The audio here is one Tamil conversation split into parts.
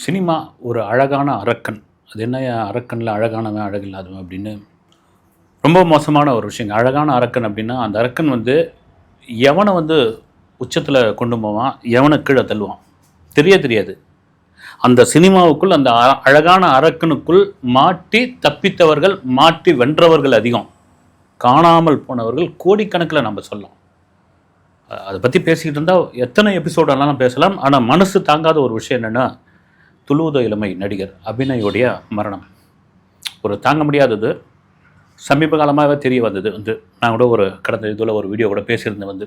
சினிமா ஒரு அழகான அரக்கன். அது என்ன அரக்கனில் அழகானவன் அழகில்லாதவன் அப்படின்னு ரொம்ப மோசமான ஒரு விஷயங்க. அழகான அரக்கன் அப்படின்னா அந்த அரக்கன் வந்து எவனை வந்து உச்சத்தில் கொண்டு போவான் எவனை கீழே தள்ளுவான்? தெரிய தெரியாது. அந்த சினிமாவுக்குள் அந்த அ- அழகான அரக்கனுக்குள் மாட்டி தப்பித்தவர்கள் மாட்டி வென்றவர்கள் அதிகம். காணாமல் போனவர்கள் கோடிக்கணக்கில் நம்ம சொல்லலாம். அதை பற்றி பேசிக்கிட்டு இருந்தால் எத்தனை எபிசோடெல்லாம் பேசலாம். ஆனால் மனசு தாங்காத ஒரு விஷயம் என்னென்னா துளுவுத இளமை நடிகர் அபிநயுடைய மரணம். ஒரு தாங்க முடியாதது. சமீப காலமாக தெரிய வந்தது வந்து நான் கூட ஒரு கடந்த இதில் ஒரு வீடியோ கூட பேசியிருந்தேன் வந்து.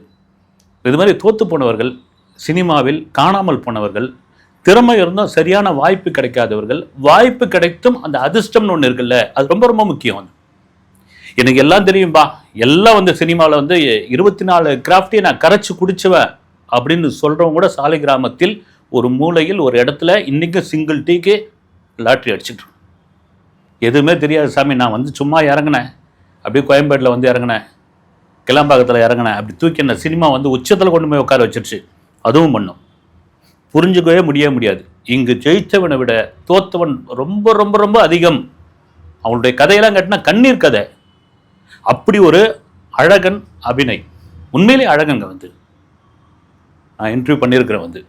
இது மாதிரி தோற்று போனவர்கள் சினிமாவில் காணாமல் போனவர்கள் திறமை இருந்தும் சரியான வாய்ப்பு கிடைக்காதவர்கள் வாய்ப்பு கிடைத்தும் அந்த அதிர்ஷ்டம்னு ஒன்று இருக்குல்ல அது ரொம்ப ரொம்ப முக்கியம் எனக்கு எல்லாம் தெரியும்பா எல்லாம் வந்து சினிமாவில் வந்து இருபத்தி நாலு கிராஃப்டையும் நான் கரைச்சி குடிச்சுவேன் அப்படின்னு சொல்கிறவங்க கூட சாலை கிராமத்தில் ஒரு மூலையில் ஒரு இடத்துல இன்றைக்கும் சிங்கிள் டீக்கு லாட்ரி அடிச்சுட்டு எதுவுமே தெரியாது சாமி நான் வந்து சும்மா இறங்கினேன். அப்படியே கோயம்பேட்டில் வந்து இறங்கினேன். கிளம்பாக்கத்தில் இறங்கினேன். அப்படி தூக்கி என்ன சினிமா வந்து உச்சத்தில் கொண்டு போய் உட்கார வச்சிருச்சு. அதுவும் பண்ணும். புரிஞ்சுக்கவே முடியவே முடியாது. இங்கு ஜெயித்தவனை விட தோத்தவன் ரொம்ப ரொம்ப ரொம்ப அதிகம். அவனுடைய கதையெல்லாம் கட்டினா கண்ணீர் கதை. அப்படி ஒரு அழகன் அபிநய். உண்மையிலே அழகங்க வந்து. நான் இன்டர்வியூ பண்ணியிருக்கிறேன் வந்து.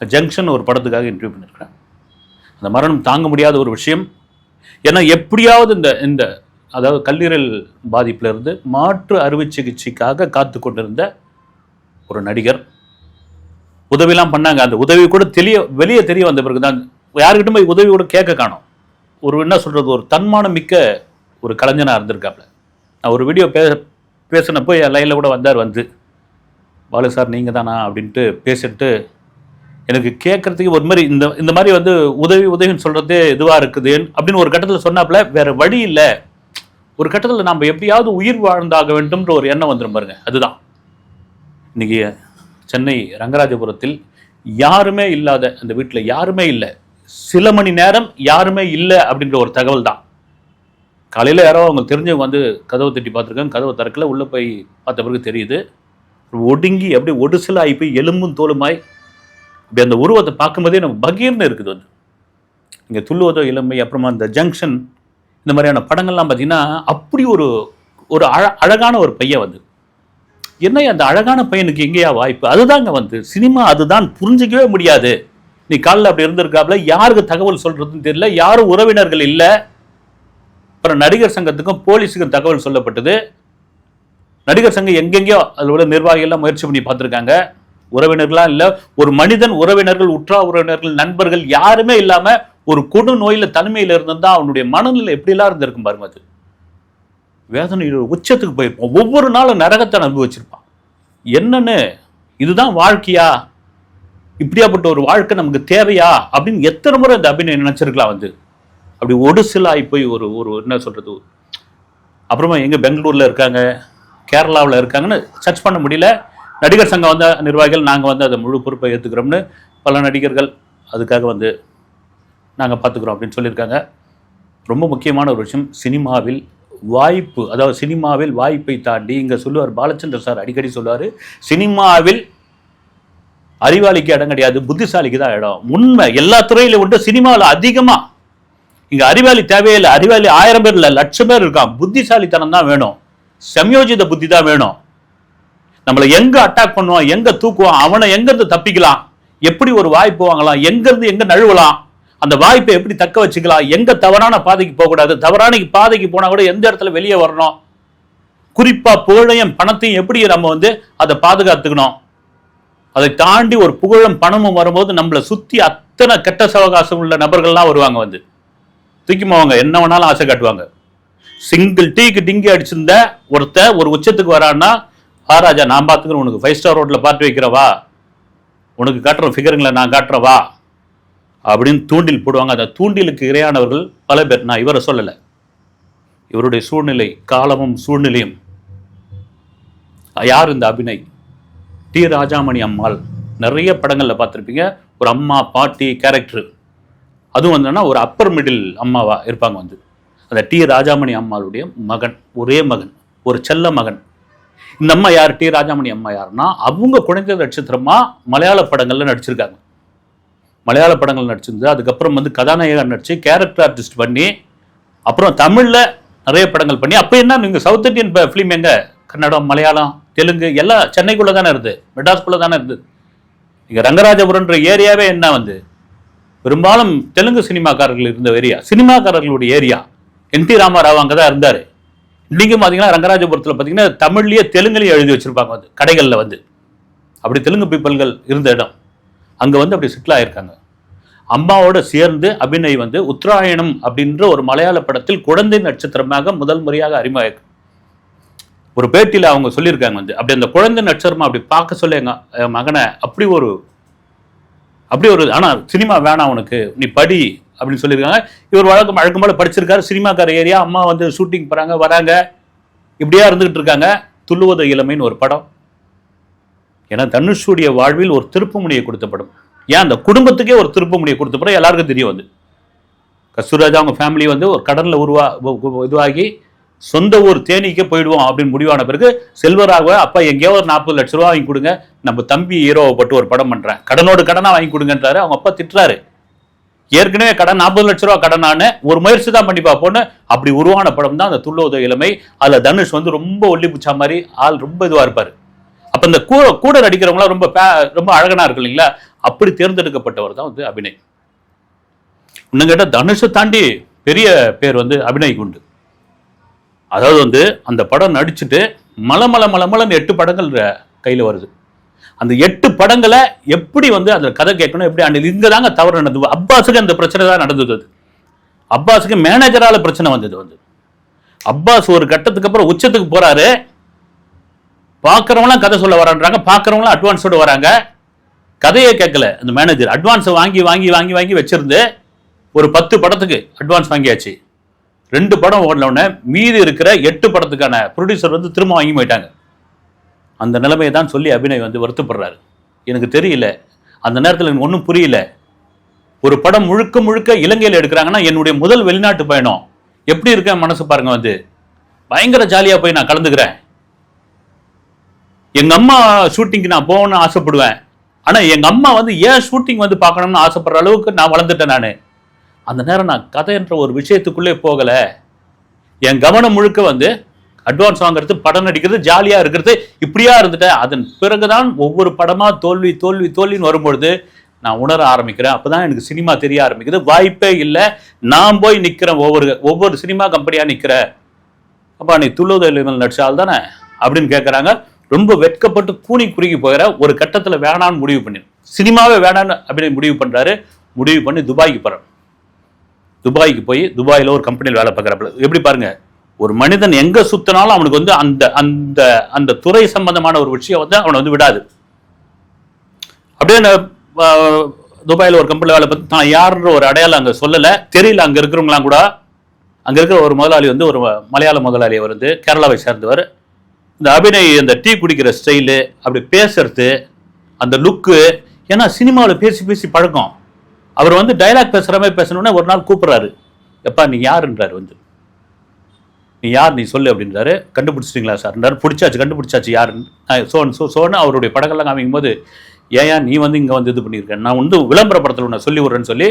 ஜங்ஷன் ஒரு படத்துக்காக இன்டர்வியூ பண்ணியிருக்கிறேன் அந்த மரணம் தாங்க முடியாத ஒரு விஷயம். ஏன்னா எப்படியாவது இந்த இந்த அதாவது கல்லீரல் பாதிப்பிலிருந்து மாற்று அறுவை சிகிச்சைக்காக காத்து கொண்டிருந்த ஒரு நடிகர். உதவிலாம் பண்ணாங்க. அந்த உதவி கூட தெரிய வெளியே தெரிய வந்த பிறகு தான் யாருக்கிட்டும் போய் உதவி கூட கேட்க காணும். ஒரு என்ன சொல்கிறது ஒரு தன்மானம் மிக்க ஒரு கலைஞனாக இருந்திருக்காப்ல. நான் ஒரு வீடியோ பே பேசினப்போ என் லைனில் கூட வந்தார் வந்து பாலு சார் நீங்கள் தானா அப்படின்ட்டு பேசிட்டு எனக்கு கேட்கறதுக்கு ஒரு மாதிரி இந்த இந்த மாதிரி வந்து உதவி உதவின்னு சொல்கிறதே இதுவாக இருக்குது. அப்படின்னு ஒரு கட்டத்தில் சொன்னாப்புல வேறு வழி இல்லை. ஒரு கட்டத்தில் நம்ம எப்படியாவது உயிர் வாழ்ந்தாக வேண்டும்ன்ற ஒரு எண்ணம் வந்துடும் பாருங்க. அதுதான். இன்னைக்கு சென்னை ரங்கராஜபுரத்தில் யாருமே இல்லாத அந்த வீட்டில் யாருமே இல்லை. சில மணி நேரம் யாருமே இல்லை அப்படின்ற ஒரு தகவல் தான். காலையில் யாரோ அவங்க தெரிஞ்சவங்க வந்து கதவை தட்டி பார்த்துருக்காங்க. கதவை திறக்கல உள்ளே போய் பார்த்த பிறகு தெரியுது. ஒடுங்கி அப்படியே ஒடுசலாகி போய் எலும்பும் தோலுமாய் இப்போ அந்த உருவத்தை பார்க்கும்போதே நமக்கு பகீர்னு இருக்குது அது. இங்கே துள்ளுவதோ இளமை அப்புறமா இந்த ஜங்ஷன் இந்த மாதிரியான படங்கள்லாம் பார்த்தீங்கன்னா அப்படி ஒரு ஒரு அழ அழகான ஒரு பையன் வந்து. என்ன அந்த அழகான பையனுக்கு எங்கேயா வாய்ப்பு? அதுதாங்க வந்து சினிமா அதுதான் புரிஞ்சிக்கவே முடியாது. நீ காலைல அப்படி இருந்திருக்காப்புல யாருக்கு தகவல் சொல்கிறதுன்னு தெரியல யாரும் உறவினர்கள் இல்லை. அப்புறம் நடிகர் சங்கத்துக்கும் போலீஸுக்கும் தகவல் சொல்லப்பட்டது. நடிகர் சங்கம் எங்கெங்கேயோ அதில் உள்ள நிர்வாகிகள்லாம் முயற்சி பண்ணி பார்த்துருக்காங்க. உறவினர்களாம் இல்லை ஒரு மனிதன் உறவினர்கள் உற்றா உறவினர்கள் நண்பர்கள் யாருமே இல்லாம ஒரு கொடு நோயில தனிமையில இருந்திருந்தா அவனுடைய மனநிலை எப்படிலாம் இருந்திருக்கும் பாருங்க அது. வேதனையோட உச்சத்துக்கு போயிருப்பான் ஒவ்வொரு நாளும் நரகத்தை அனுபவிச்சிருப்பான் என்னன்னு? இதுதான் வாழ்க்கையா? இப்படியாப்பட்ட ஒரு வாழ்க்கை நமக்கு தேவையா? அப்படின்னு எத்தனை முறை இந்த அபிநயம் நினைச்சிருக்கலாம் வந்து. அப்படி ஒடுசிலாகி போய் ஒரு ஒரு என்ன சொல்றது? அப்புறமா எங்க பெங்களூர்ல இருக்காங்க கேரளாவில் இருக்காங்கன்னு சர்ச் பண்ண முடியல. நடிகர் சங்கம் வந்த நிர்வாகிகள் நாங்கள் வந்து அதை முழு பொறுப்பை ஏற்றுக்கிறோம்னு பல நடிகர்கள் அதுக்காக வந்து நாங்கள் பார்த்துக்குறோம் அப்படின்னு சொல்லியிருக்காங்க. ரொம்ப முக்கியமான ஒரு விஷயம் சினிமாவில் வாய்ப்பு அதாவது சினிமாவில் வாய்ப்பை தாண்டி இங்கே சொல்லுவார் பாலச்சந்தர் சார் அடிக்கடி சொல்லுவார் சினிமாவில் அறிவாளிக்கு இடம் கிடையாது புத்திசாலிக்கு தான் இடம். உண்மை எல்லா துறையிலும் உண்டு சினிமாவில் அதிகமாக இங்கே அறிவாளி தேவையில்லை அறிவாளி ஆயிரம் பேர் இல்லை லட்சம் பேர் இருக்கான் புத்திசாலித்தனம் தான் வேணும். சம்யோஜித புத்தி தான் வேணும். நம்மளை எங்க அட்டாக் பண்ணுவான் எங்க தூக்குவான் அவனை எங்கிருந்து தப்பிக்கலாம்? எப்படி ஒரு வாய்ப்பு வாங்கலாம்? எங்கிருந்து எங்க நழுவலாம்? அந்த வாய்ப்பை எப்படி தக்க வச்சுக்கலாம்? எங்க தவறான பாதைக்கு போகக்கூடாது? தவறான பாதைக்கு போனா கூட எந்த இடத்துல வெளியே வரணும்? குறிப்பா புகழையும் பணத்தையும் எப்படி நம்ம வந்து அதை பாதுகாத்துக்கணும்? அதை தாண்டி ஒரு புகழும் பணமும் வரும்போது நம்மளை சுத்தி அத்தனை கெட்ட சவகாசம் உள்ள நபர்கள்லாம் வருவாங்க வந்து. தூக்கிமா அவங்க என்ன வேணாலும் ஆசை காட்டுவாங்க. சிங்கிள் டீக்கு டிங்கி அடிச்சிருந்த ஒருத்தன் ஒரு உச்சத்துக்கு வரான்னா ஆ ராஜா நான் பார்த்துக்கிறேன். உனக்கு ஃபைவ் ஸ்டார் ரோட்டில் பார்த்து வைக்கிறவா? உனக்கு காட்டுற ஃபிகருங்களை நான் காட்டுறவா? அப்படின்னு தூண்டில் போடுவாங்க. அந்த தூண்டிலுக்கு இரையானவர்கள் பல பேர். நான் இவரை சொல்லலை. இவருடைய சூழ்நிலை காலமும் சூழ்நிலையும். யார் இந்த அபிநய்? டி. ராஜாமணி அம்மாள். நிறைய படங்களில் பார்த்துருப்பீங்க. ஒரு அம்மா பாட்டி கேரக்டர் அதுவும் வந்தோன்னா ஒரு அப்பர் மிடில் அம்மாவா இருப்பாங்க வந்து. அந்த டி. ராஜாமணி அம்மாளுடைய மகன் ஒரே மகன் ஒரு செல்ல மகன். இந்த அம்மா யார்? டி. ராஜாமணி அம்மா யாருன்னா அவங்க குழந்தை நட்சத்திரமா மலையாள படங்கள்ல நடிச்சிருக்காங்க. மலையாள படங்கள் நடிச்சிருந்து அதுக்கப்புறம் வந்து கதாநாயகா நடிச்சு கேரக்டர் ஆர்டிஸ்ட் பண்ணி அப்புறம் தமிழில் நிறைய படங்கள் பண்ணி அப்போ என்ன நீங்கள் சவுத் இந்தியன் ஃபிலிம் எங்க? கன்னடம் மலையாளம் தெலுங்கு எல்லாம் சென்னைக்குள்ளே தானே இருந்தது மெட்ராஸ்குள்ளே தானே இருந்தது இங்கே ரங்கராஜபுரம்ன்ற ஏரியாவே என்ன வந்து? பெரும்பாலும் தெலுங்கு சினிமாக்காரர்கள் இருந்த ஏரியா. சினிமாக்காரர்களுடைய ஏரியா. என் டி ராமாராவ் அங்கே தான் இருந்தார். நீங்கள் பார்த்தீங்கன்னா ரங்கராஜபுரத்தில் பார்த்தீங்கன்னா தமிழ்லேயே தெலுங்குலேயே எழுதி வச்சுருப்பாங்க வந்து கடைகளில் வந்து. அப்படி தெலுங்கு பீப்புள்கள் இருந்த இடம். அங்கே வந்து அப்படி செட்டில் ஆயிருக்காங்க. அம்மாவோட சேர்ந்து அபிநய் வந்து உத்தராயணம் அப்படின்ற ஒரு மலையாள படத்தில் குழந்தை நட்சத்திரமாக முதல் முறையாக அறிமுகம் ஒரு பேட்டியில் அவங்க சொல்லியிருக்காங்க வந்து அப்படி அந்த குழந்தை நட்சத்திரமா அப்படி பார்க்க சொல்ல எங்கள் என் மகனை அப்படி ஒரு அப்படி ஒரு ஆனால் சினிமா வேணாம் உனக்கு நீ படி அப்படின்னு சொல்லியிருக்காங்க. இவர் வழக்கம் வழக்கம் போல படிச்சிருக்காரு. சினிமாக்கார ஏரியா. அம்மா வந்து ஷூட்டிங் போகிறாங்க வராங்க. இப்படியா இருந்துகிட்டு இருக்காங்க. துள்ளுவத இளமைன்னு ஒரு படம். ஏன்னா தனுஷுடைய வாழ்வில் ஒரு திருப்புமுனையை கொடுத்த படம் ஏன்? அந்த குடும்பத்துக்கே ஒரு திருப்புமுனையை கொடுத்த படம் எல்லாருக்கும் தெரியும் வந்து கஸ்தூராஜா அவங்க ஃபேமிலி வந்து ஒரு கடனில் உருவா இதுவாகி சொந்த ஊர் தேனிக்கே போயிடுவோம் அப்படின்னு முடிவான பிறகு செல்வராக அப்பா எங்கேயோ ஒரு நாற்பது லட்ச ரூபா வாங்கி கொடுங்க. நம்ம தம்பி ஹீரோவை பட்டு ஒரு படம் பண்ணுறேன் கடனோடு கடனாக வாங்கி கொடுங்கன்றாரு. அவங்க அப்பா திட்டுறாரு. ஏற்கனவே கடன் நாற்பது லட்ச ரூபா கடனானு ஒரு முயற்சி தான் பண்ணி பார்ப்போன்னு அப்படி உருவான படம் தான் அந்த துள்ளோத இளமை. அதில் தனுஷ் வந்து ரொம்ப ஒல்லி புச்சா மாதிரி ஆள் ரொம்ப இதுவாக இருப்பார். அப்போ இந்த கூட கூட நடிக்கிறவங்களாம் ரொம்ப பே- ரொம்ப அழகனா இருக்கு இல்லைங்களா? அப்படி தேர்ந்தெடுக்கப்பட்டவர் தான் வந்து அபிநய். இன்னும் கேட்டால் தனுஷை தாண்டி பெரிய பேர் வந்து அபிநய்க்கு உண்டு அதாவது வந்து அந்த படம் நடிச்சுட்டு மலை மலை மலை மலைன்னு எட்டு படங்கள் கையில் வருது. அந்த எட்டு படங்களை எப்படி வந்து அதில் கதை கேட்கணும் எப்படி அந்த இங்கே தாங்க தவறு நடந்தது. அப்பாஸுக்கு அந்த பிரச்சனை தான் நடந்தது அது. அப்பாஸுக்கு மேனேஜரால் பிரச்சனை வந்தது வந்து. அப்பாஸ் ஒரு கட்டத்துக்கு அப்புறம் உச்சத்துக்கு போகிறாரு பார்க்குறவங்களாம் கதை சொல்ல வரான்றாங்க பார்க்குறவங்களாம் அட்வான்ஸோடு வராங்க. கதையே கேட்கல அந்த மேனேஜர் அட்வான்ஸை வாங்கி வாங்கி வாங்கி வாங்கி வச்சிருந்து ஒரு பத்து படத்துக்கு அட்வான்ஸ் வாங்கியாச்சு. ரெண்டு படம் ஓடலவுடனே மீதி இருக்கிற எட்டு படத்துக்கான ப்ரொடியூசர் வந்து திரும்ப வாங்கி போயிட்டாங்க. அந்த நிலைமையை தான் சொல்லி அபிநய் வந்து வருத்தப்படுறாரு. எனக்கு தெரியல. அந்த நேரத்தில் எனக்கு ஒன்றும் புரியல. ஒரு படம் முழுக்க முழுக்க இலங்கையில் எடுக்கிறாங்கன்னா என்னுடைய முதல் வெளிநாட்டு பயணம். எப்படி இருக்கேன் மனசு பாருங்க வந்து. பயங்கர ஜாலியாக போய் நான் கலந்துக்கிறேன். எங்கள் அம்மா ஷூட்டிங்க்கு நான் போகணும்னு ஆசைப்படுவேன். ஆனால் எங்கள் அம்மா வந்து ஏன் ஷூட்டிங் வந்து பார்க்கணும்னு ஆசைப்படுற அளவுக்கு நான் வளர்ந்துட்டேன் நான். அந்த நேரம் நான் கதைன்ற ஒரு விஷயத்துக்குள்ளே போகலை. என் கவனம் முழுக்க வந்து அட்வான்ஸ் வாங்குறது படம் நடிக்கிறது ஜாலியாக இருக்கிறது இப்படியா இருந்துட்டேன். அதன் பிறகுதான் ஒவ்வொரு படமாக தோல்வி தோல்வி தோல்வின்னு வரும்பொழுது நான் உணர ஆரம்பிக்கிறேன். அப்போதான் எனக்கு சினிமா தெரிய ஆரம்பிக்குது. வாய்ப்பே இல்லை. நான் போய் நிற்கிறேன் ஒவ்வொரு ஒவ்வொரு சினிமா கம்பெனியாக நிற்கிற அப்பா நீ துள்ளுதல் நடிச்சால் தானே? அப்படின்னு கேட்குறாங்க ரொம்ப வெட்கப்பட்டு கூனி குறுகி போகிற ஒரு கட்டத்தில் வேணான்னு முடிவு பண்ணி சினிமாவே வேணான்னு அப்படின்னு முடிவு பண்ணுறாரு முடிவு பண்ணி துபாய்க்கு போகிறேன் துபாய்க்கு போய் துபாயில் ஒரு கம்பெனியில் வேலை பார்க்குறப்ப எப்படி பாருங்கள் ஒரு மனிதன் எங்கே சுத்தினாலும் அவனுக்கு வந்து அந்த அந்த அந்த துறை சம்பந்தமான ஒரு விஷயம் வந்து அவனை வந்து விடாது. அப்படியே துபாயில் ஒரு கம்பெனியில் வேலை பார்த்து தான் யாருன்ற ஒரு அடையாளம் அங்கே சொல்லலை. தெரியல அங்கே இருக்கிறவங்களாம் கூட. அங்கே இருக்கிற ஒரு முதலாளி வந்து ஒரு மலையாள முதலாளி அவர் வந்து கேரளாவை சேர்ந்தவர். இந்த அபிநய் அந்த டீ குடிக்கிற ஸ்டைலு அப்படி பேசுறது அந்த லுக்கு ஏன்னா சினிமாவில் பேசி பேசி பழக்கம். அவர் வந்து டைலாக் பேசுகிற மாதிரி பேசணுன்னே ஒரு நாள் கூப்பிட்றாரு. எப்பா நீ யாருன்றாரு வந்து. நீ யார் நீ சொல்லு அப்படின்றாரு. கண்டுபிடிச்சிட்டிங்களா சார்ன்றாரு பிடிச்சாச்சு கண்டுபிடிச்சாச்சு யாருன்னு சோன் சோ சோன்னு அவருடைய படங்கள்லாம் காமிக்கும் போது ஏன் நீ வந்து இங்கே வந்து இது பண்ணியிருக்கேன் நான் வந்து விளம்பர படத்தில் உன்னை சொல்லி விட்றேன்னு சொல்லி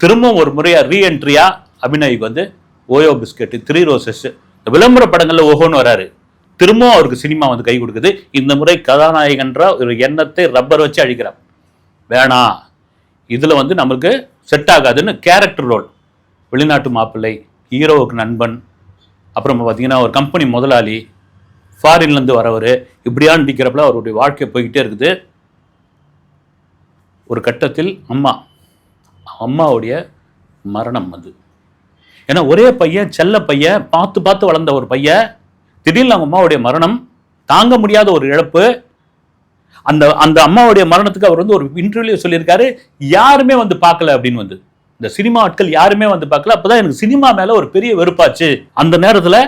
திரும்பவும் ஒரு முறையாக ரீஎன்ட்ரியாக அபிநய்க்கு வந்து ஓயோ பிஸ்கெட்டு த்ரீ ரோசஸ் விளம்பர படங்களில் ஓஹோன்னு வராரு. திரும்பவும் அவருக்கு சினிமா வந்து கை கொடுக்குது. இந்த முறை கதாநாயகன்ற ஒரு எண்ணத்தை ரப்பர் வச்சு அழிக்கிறார். வேணாம் இதில் வந்து நம்மளுக்கு செட் ஆகாதுன்னு கேரக்டர் ரோல் வெளிநாட்டு மாப்பிள்ளை ஹீரோவுக்கு நண்பன் அப்புறம் பார்த்தீங்கன்னா ஒரு கம்பெனி முதலாளி ஃபாரின்லேருந்து வரவர் இப்படியான்னு நிற்கிறப்பல அவருடைய வாழ்க்கை போய்கிட்டே இருக்குது. ஒரு கட்டத்தில் அம்மா அம்மாவுடைய மரணம் அது. ஏன்னா ஒரே பையன் செல்ல பையன் பார்த்து பார்த்து வளர்ந்த ஒரு பையன் திடீர்னு அவங்க அம்மாவுடைய மரணம் தாங்க முடியாத ஒரு இழப்பு. அந்த அந்த அம்மாவுடைய மரணத்துக்கு அவர் வந்து ஒரு இன்டர்வியூ சொல்லியிருக்காரு யாருமே வந்து பார்க்கல அப்படின்னு வந்து. இந்த சினிமா ஆட்கள் யாருமே வந்து பார்க்கல. அப்போதான் எனக்கு சினிமா மேல ஒரு பெரிய வெறுப்பாச்சு. அந்த நேரத்தில்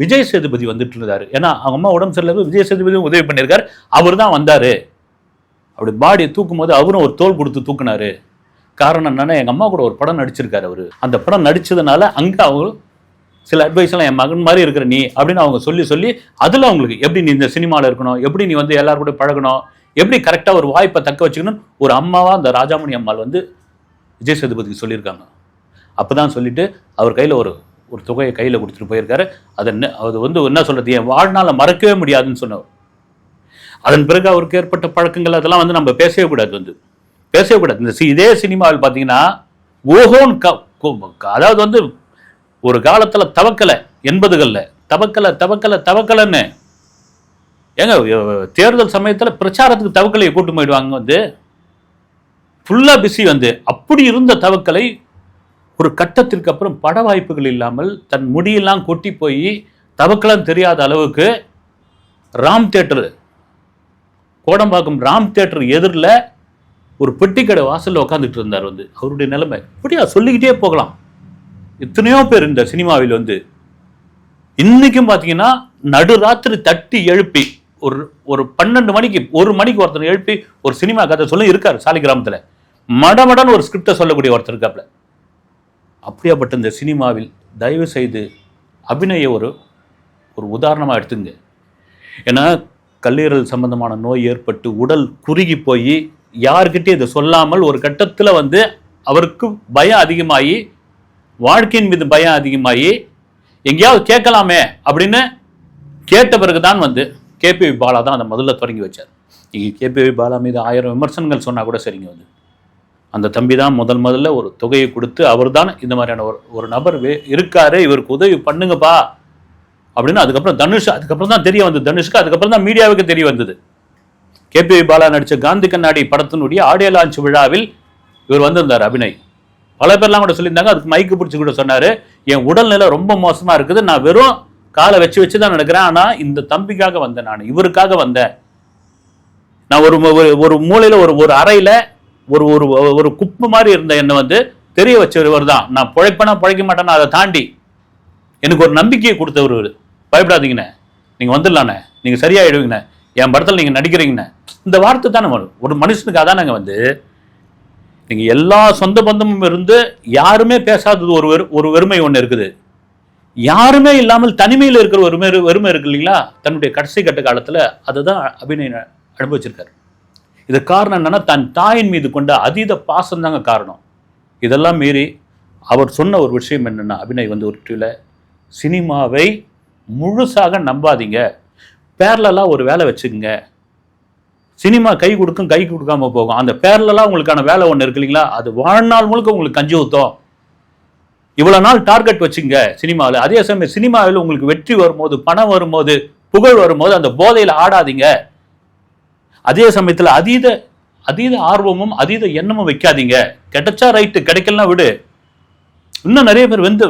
விஜய் சேதுபதி வந்துட்டு இருந்தாரு. ஏன்னா அவங்க அம்மா உடம்பு சரியில்லை விஜய் சேதுபதி உதவி பண்ணியிருக்காரு. அவர் தான் வந்தாரு. அப்படி பாடியை தூக்கும் போது அவரும் ஒரு தோல் கொடுத்து தூக்குனாரு. காரணம் என்னன்னா எங்கள் அம்மா கூட ஒரு படம் நடிச்சிருக்காரு அவர். அந்த படம் நடிச்சதுனால அங்கே அவங்க சில அட்வைஸ்லாம் என் மகன் மாதிரி இருக்கிற நீ அப்படின்னு அவங்க சொல்லி சொல்லி அதில் அவங்களுக்கு எப்படி நீ இந்த சினிமாவில் இருக்கணும்? எப்படி நீ வந்து எல்லாரும் கூட பழகணும்? எப்படி கரெக்டாக ஒரு வாய்ப்பை தக்க வச்சுக்கணும் ஒரு அம்மாவா அந்த ராஜாமணி அம்மாள் வந்து விஜய் சேதுபதிக்கு சொல்லியிருக்காங்க. அப்போ தான் சொல்லிட்டு அவர் கையில் ஒரு ஒரு தொகையை கையில் கொடுத்துட்டு போயிருக்காரு. அதை என்ன அது வந்து என்ன சொல்கிறது என் வாழ்நாளில் மறக்கவே முடியாதுன்னு சொன்னவர். அதன் பிறகு அவருக்கு ஏற்பட்ட பழக்கங்கள் அதெல்லாம் வந்து நம்ம பேசவே கூடாது வந்து. பேசவே கூடாது. இந்த சி- இதே சினிமாவில் பார்த்தீங்கன்னா ஓஹோன் க கோ- அதாவது வந்து ஒரு காலத்தில் தவக்கலை எண்பதுகளில். தவக்கலை தவக்கலை தவக்கலைன்னு. ஏங்க தேர்தல் சமயத்தில் பிரச்சாரத்துக்கு தவக்கலையை கூட்டு போயிடுவாங்க வந்து. ஃபுல்லாக பிஸி வந்து அப்படி இருந்த தவக்கலை ஒரு கட்டத்திற்கு அப்புறம் பட வாய்ப்புகள் இல்லாமல் தன் முடியெல்லாம் கொட்டி போய் தவக்கலம் தெரியாத அளவுக்கு ராம் தேட்டர் கோடம்பாக்கம் ராம் தேட்டர் எதிரில் ஒரு பெட்டிக்கடை வாசலில் உட்காந்துட்டு இருந்தார் வந்து. அவருடைய நிலைமை இப்படியா சொல்லிக்கிட்டே போகலாம். எத்தனையோ பேர் இந்த சினிமாவில் வந்து இன்றைக்கும் பார்த்தீங்கன்னா நடுராத்திரி தட்டி எழுப்பி ஒரு ஒரு பன்னெண்டு மணிக்கு ஒரு மணிக்கு ஒருத்தனை எழுப்பி ஒரு சினிமா கதை சொல்ல இருக்காரு சாலிகிராமத்தில். மடமடன் ஒரு ஸ்கிரிப்டை சொல்லக்கூடிய ஒருத்தர் இருக்காப்புல. அப்படியாப்பட்ட இந்த சினிமாவில் தயவு செய்து அபிநய ஒரு ஒரு உதாரணமாக எடுத்துங்க. ஏன்னா கல்லீரல் சம்பந்தமான நோய் ஏற்பட்டு உடல் குறுகி போய் யார்கிட்டயும் இதை சொல்லாமல் ஒரு கட்டத்தில் வந்து அவருக்கு பயம் அதிகமாகி வாழ்க்கையின் மீது பயம் அதிகமாகி எங்கேயாவது கேட்கலாமே அப்படின்னு கேட்ட பிறகு தான் வந்து கேபிவி பாலா தான் அதை முதல்ல தொடங்கி வச்சார். நீங்கள் கேபிவி பாலா மீது ஆயிரம் விமர்சனங்கள் சொன்னால் கூட சரிங்க வந்து. அந்த தம்பி தான் முதல் முதல்ல ஒரு தொகையை கொடுத்து அவர் தான் இந்த மாதிரியான ஒரு ஒரு நபர் வே இருக்காரு இவருக்கு உதவி பண்ணுங்கப்பா. அப்படின்னு அதுக்கப்புறம் தனுஷ் அதுக்கப்புறம் தான் தெரிய வந்தது. தனுஷ்க்கு அதுக்கப்புறம் தான் மீடியாவுக்கு தெரிய வந்தது. கேபி பாலா நடித்த காந்தி கண்ணாடி படத்தினுடைய ஆடியோ லான்ச் விழாவில் இவர் வந்திருந்தார் அபிநய். பல பேர்லாம் கூட சொல்லியிருந்தாங்க அதுக்கு மைக்கு பிடிச்சி கூட சொன்னார். என் உடல்நிலை ரொம்ப மோசமாக இருக்குது. நான் வெறும் காலை வச்சு வச்சு தான் நடக்கிறேன். ஆனால் இந்த தம்பிக்காக வந்தேன் நான் இவருக்காக வந்தேன். நான் ஒரு ஒரு- ஒரு மூலையில் ஒரு ஒரு அறையில் ஒரு ஒரு ஒரு குப்பு மாதிரி இருந்த என்னை வந்து தெரிய வச்சவர் தான். நான் பிழைப்பேனா பிழைக்க மாட்டேன்னா அதை தாண்டி எனக்கு ஒரு நம்பிக்கையை கொடுத்தவர் பயப்படாதீங்கண்ணே. நீங்கள் வந்துடலாண்ணே. நீங்கள் சரியாயிடுவீங்கண்ணே. என் படத்தில் நீங்கள் நடிக்கிறீங்கண்ணே. இந்த வார்த்தை தானே வரும். ஒரு மனுஷனுக்கு அதானங்க வந்து நீங்கள் எல்லா சொந்த பந்தமும் இருந்து யாருமே பேசாதது ஒரு வெறு ஒரு வெறுமை ஒன்று இருக்குது. யாருமே இல்லாமல் தனிமையில் இருக்கிற ஒரு வெறுமை இருக்கு இல்லைங்களா? தன்னுடைய கடைசி கட்ட காலத்தில் அதுதான் அபிநய அனுபவிச்சிருக்காரு. இது காரணம் என்னன்னா தன் தாயின் மீது கொண்ட அதீத பாசம் தாங்க காரணம். இதெல்லாம் மீறி அவர் சொன்ன ஒரு விஷயம் என்னென்னா அபிநய் வந்து ஒரு டிவியில் சினிமாவை முழுசாக நம்பாதீங்க. பேரலெல்லாம் ஒரு வேலை வச்சுக்கோங்க. சினிமா கை கொடுக்கும் கை கொடுக்காம போகும். அந்த பேரலெல்லாம் உங்களுக்கான வேலை ஒன்று இருக்கு இல்லைங்களா? அது வாழ்நாள் முழுக்க உங்களுக்கு கஞ்சி ஊற்றும் இவ்வளோ நாள் டார்கெட் வச்சுங்க சினிமாவில் அதே சமயம் சினிமாவில் உங்களுக்கு வெற்றி வரும்போது பணம் வரும்போது புகழ் வரும்போது அந்த போதையில் ஆடாதீங்க. அதே சமயத்தில் அதீத அதீத ஆர்வமும் அதீத எண்ணமும் வைக்காதீங்க. கிடைச்சா ரைட்டு கிடைக்கலாம் விடு. இன்னும் நிறைய பேர் வந்து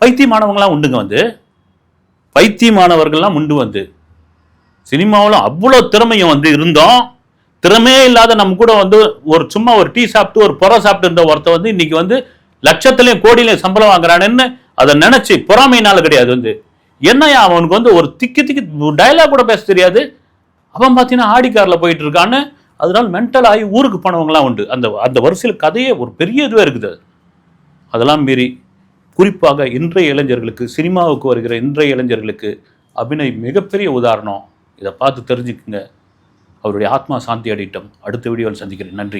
பைத்தியமானவங்களாம் உண்டுங்க வந்து. பைத்தியமானவர்கள்லாம் உண்டு வந்து. சினிமாவில் அவ்வளோ திறமையும் வந்து இருந்தோம். திறமையே இல்லாத நம்ம கூட வந்து ஒரு சும்மா ஒரு டீ சாப்பிட்டு ஒரு புற சாப்பிட்டு இருந்த ஒருத்த வந்து இன்னைக்கு வந்து லட்சத்துலயும் கோடியிலையும் சம்பளம் வாங்குறானுன்னு அதை நினைச்சு பொறாமையினால கிடையாது வந்து. என்னையா அவனுக்கு வந்து ஒரு திக்கி திக்கி டயலாக் கூட பேச தெரியாது. அவன் பார்த்தீங்கன்னா ஆடி காரில் போயிட்டு இருக்கான்னு மென்டல் ஆகி ஊருக்கு போனவங்களாம் உண்டு. அந்த அந்த வரிசையில் கதையே ஒரு பெரிய இதுவாக இருக்குது அது. அதெல்லாம் மீறி குறிப்பாக இன்றைய இளைஞர்களுக்கு சினிமாவுக்கு வருகிற இன்றைய இளைஞர்களுக்கு அபிநய் மிகப்பெரிய உதாரணம். இதை பார்த்து தெரிஞ்சுக்குங்க. அவருடைய ஆத்மா சாந்தி அடிட்டம் அடுத்த வீடியோவில் சந்திக்கிறேன். நன்றி.